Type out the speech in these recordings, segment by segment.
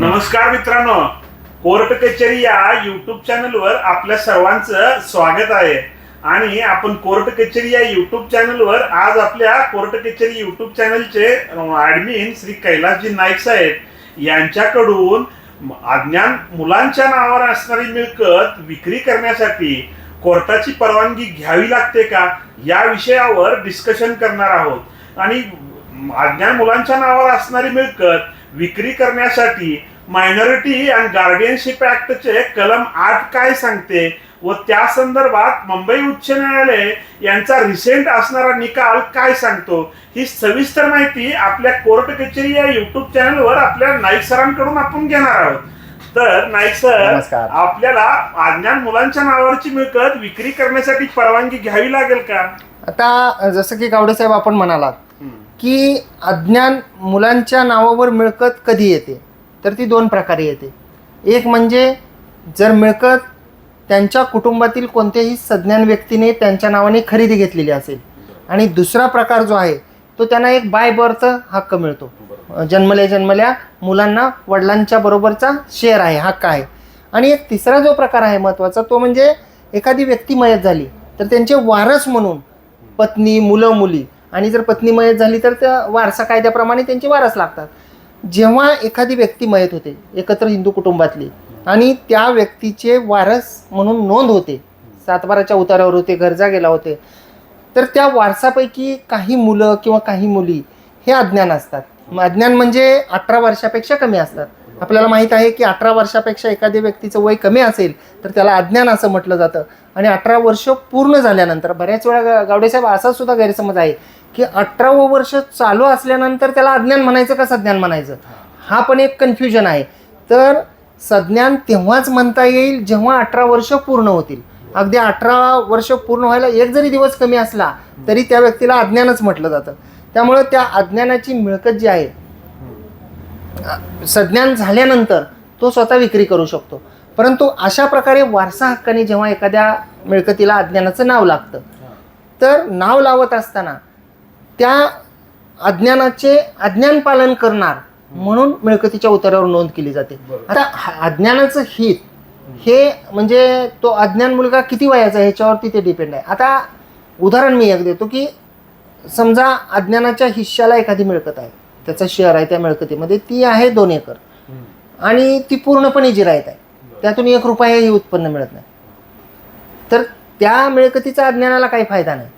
नमस्कार मित्रांनो कोर्ट कचेरी या युट्यूब चॅनलवर आपल्या सर्वांचं स्वागत आहे. आणि आपण कोर्ट कचेरी या युट्यूब चॅनलवर आज आपल्या कोर्ट कचेरी युट्यूब चॅनलचे ऍडमिन श्री कैलासजी नाईक साहेब यांच्याकडून अज्ञान मुलांच्या नावावर असणारी मिळकत विक्री करण्यासाठी कोर्टाची परवानगी घ्यावी लागते का? या विषयावर डिस्कशन करणार आहोत. आणि अज्ञान मुलांच्या नावावर असणारी मिळकत विक्री करण्यासाठी मायनॉरिटी अँड गार्डियनशिप ऍक्टचे कलम आठ काय सांगते? व त्या संदर्भात मुंबई उच्च न्यायालय यांचा रिसेंट असणारा निकाल काय सांगतो? ही सविस्तर माहिती आपल्या कोर्ट कचेरी या युट्यूब चॅनलवर आपल्या नाईक सरांकडून आपण घेणार आहोत. तर नाईक सर. आपल्याला अज्ञान मुलांच्या नावावरची मिळकत विक्री करण्यासाठी परवानगी घ्यावी लागेल का? आता जसं की गावडे साहेब आपण म्हणालात की अज्ञान मुलांच्या नावावर मिळकत कधी येते? तर ती दोन प्रकारे येते. एक म्हणजे जर मिळकत त्यांच्या कुटुंबातील कोणत्याही सज्ञान व्यक्तीने त्यांच्या नावाने खरेदी घेतलेली असेल आणि दुसरा प्रकार जो आहे तो त्यांना एक बाय बर्थ हक्क मिळतो. जन्मल्या जन्मल्या मुलांना वडिलांच्या बरोबरचा शेअर आहे हक्क आहे. आणि एक तिसरा जो प्रकार आहे महत्त्वाचा तो म्हणजे एखादी व्यक्ती मयत झाली तर त्यांचे वारस म्हणून पत्नी मुलं मुली आणि जर पत्नी मयत झाली तर त्या वारसा कायद्याप्रमाणे त्यांचे वारस लागतात. जेव्हा एखादी व्यक्ती मयत होते एकत्र हिंदू कुटुंबातली आणि त्या व्यक्तीचे वारस म्हणून नोंद होते सातबाराच्या उतारावर होते गरजा गेला होते तर त्या वारसापैकी काही मुलं किंवा काही मुली हे अज्ञान असतात. मग अज्ञान म्हणजे अठरा वर्षापेक्षा कमी असतात. आपल्याला माहीत आहे की अठरा वर्षापेक्षा एखाद्या व्यक्तीचं वय कमी असेल तर त्याला अज्ञान असं म्हटलं जातं. आणि अठरा वर्ष पूर्ण झाल्यानंतर बऱ्याच वेळा गावडेसाहेब असा सुद्धा गैरसमज आहे की अठरावं वर्ष चालू असल्यानंतर त्याला अज्ञान म्हणायचं का सज्ञान म्हणायचं? हा पण एक कन्फ्युजन आहे. तर सज्ञान तेव्हाच म्हणता येईल जेव्हा अठरा वर्ष पूर्ण होतील. अगदी अठरा वर्ष पूर्ण व्हायला एक जरी दिवस कमी असला तरी त्या व्यक्तीला अज्ञानच म्हटलं जातं. त्यामुळं त्या अज्ञानाची मिळकत जी आहे सज्ञान झाल्यानंतर तो स्वतः विक्री करू शकतो. परंतु अशा प्रकारे वारसा हक्काने जेव्हा एखाद्या मिळकतीला अज्ञानाचं नाव लागतं तर नाव लावत असताना त्या अज्ञानाचे अज्ञान पालन करणार म्हणून मिळकतीच्या उतारावर नोंद केली जाते. आता हा- अज्ञानाचं हित हे म्हणजे तो अज्ञान मुलगा किती वयाचा आहे ह्याच्यावरती ते डिपेंड आहे. आता उदाहरण मी एक देतो की समजा अज्ञानाच्या हिश्श्याला एखादी मिळकत आहे. त्याचा शेअर आहे त्या मिळकतीमध्ये ती आहे दोन एकर. आणि ती पूर्णपणे जिरायत आहे. त्यातून एक रुपयाही उत्पन्न मिळत नाही. तर त्या मिळकतीचा अज्ञानाला काही फायदा नाही.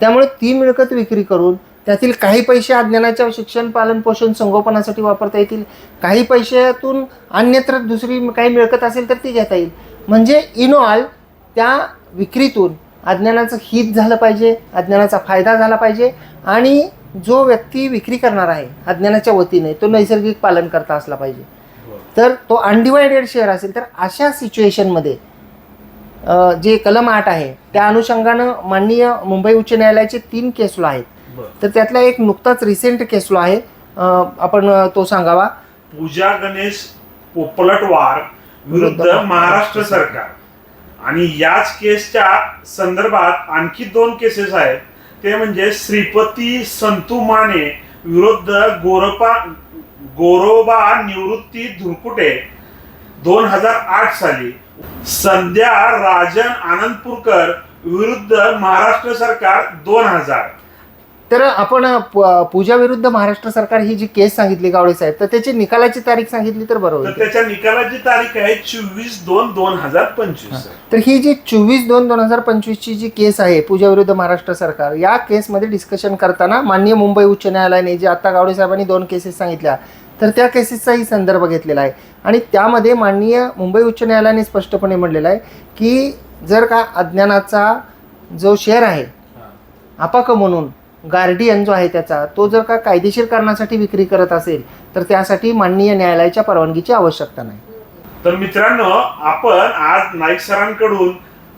त्यामुळे ती मिळकत विक्री करून त्यातील काही पैसे अज्ञानाच्या शिक्षण पालन पोषण संगोपनासाठी वापरता येतील. काही पैशातून अन्यत्र दुसरी काही मिळकत असेल तर ती घेता येईल. म्हणजे इन ऑल त्या विक्रीतून अज्ञानाचं हित झालं पाहिजे अज्ञानाचा फायदा झाला पाहिजे आणि जो व्यक्ती विक्री करणार आहे अज्ञानाच्या वतीने तो नैसर्गिक पालन करता असला पाहिजे. तर तो अनडिवायडेड शेअर असेल तर अशा सिच्युएशनमध्ये जे कलम आठ आहे त्या अनुषंगानं माननीय मुंबई उच्च न्यायालयाचे तीन केस लॉ आहेत. तर त्यातला एक नुकताच रिसेंट केस लॉ आहे. आपण तो सांगावा. पूजा गणेश पोपलटवार विरुद्ध महाराष्ट्र सरकार. आणि याच केसच्या संदर्भात आणखी दोन केसेस आहेत. ते म्हणजे श्रीपती संतू माने विरुद्ध गोरपा गोरोबा निवृत्ती धुरकुटे दोन हजार आठ साली. संध्या राजन आनंदपूरकर विरुद्ध महाराष्ट्र सरकार दोन हजार. तर आपण पूजा विरुद्ध महाराष्ट्र सरकार ही जी केस सांगितली गावडे साहेब तर त्याची निकालाची तारीख सांगितली तर बरोबर त्याच्या निकालाची तारीख आहे चोवीस दोन दोन हजार पंचवीस. तर ही जी चोवीस दोन दोन हजार पंचवीसची जी केस आहे पूजा विरुद्ध महाराष्ट्र सरकार या केसमध्ये डिस्कशन करताना माननीय मुंबई उच्च न्यायालयाने जे आता गावडे साहेबांनी दोन केसेस सांगितल्या तर त्या केसेसचाही संदर्भ घेतलेला आहे. आणि त्यामध्ये माननीय मुंबई उच्च न्यायालयाने स्पष्टपणे म्हणलेलं आहे की जर का अज्ञानाचा जो शेअर आहे अपाक म्हणून गार्डियन जो आहे त्याचा तो जर का कायदेशीर कारणासाठी विक्री करत असेल तर त्यासाठी माननीय न्यायालयाच्या परवानगीची आवश्यकता नाही. तर मित्रांनो आपण आज नाईक सरांकडून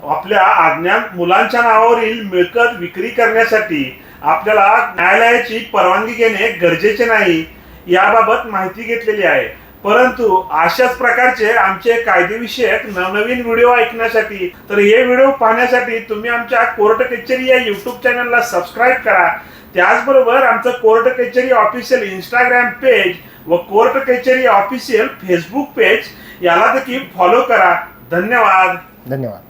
आपल्या अज्ञान मुलांच्या नावावरील मिळकत विक्री करण्यासाठी आपल्याला न्यायालयाची परवानगी घेणे गरजेचे नाही याबाबत माहिती घेतलेली आहे. परंतु अशाच प्रकारचे आमचे कायदेविषयक नवनवीन व्हिडिओ ऐकण्यासाठी तर हे व्हिडिओ पाहण्यासाठी तुम्ही आमच्या कोर्ट कचेरी या युट्यूब चॅनलला सबस्क्राईब करा. त्याचबरोबर आमचं court Kacheri official Instagram page व court Kacheri official Facebook page याला देखील फॉलो करा. धन्यवाद. धन्यवाद.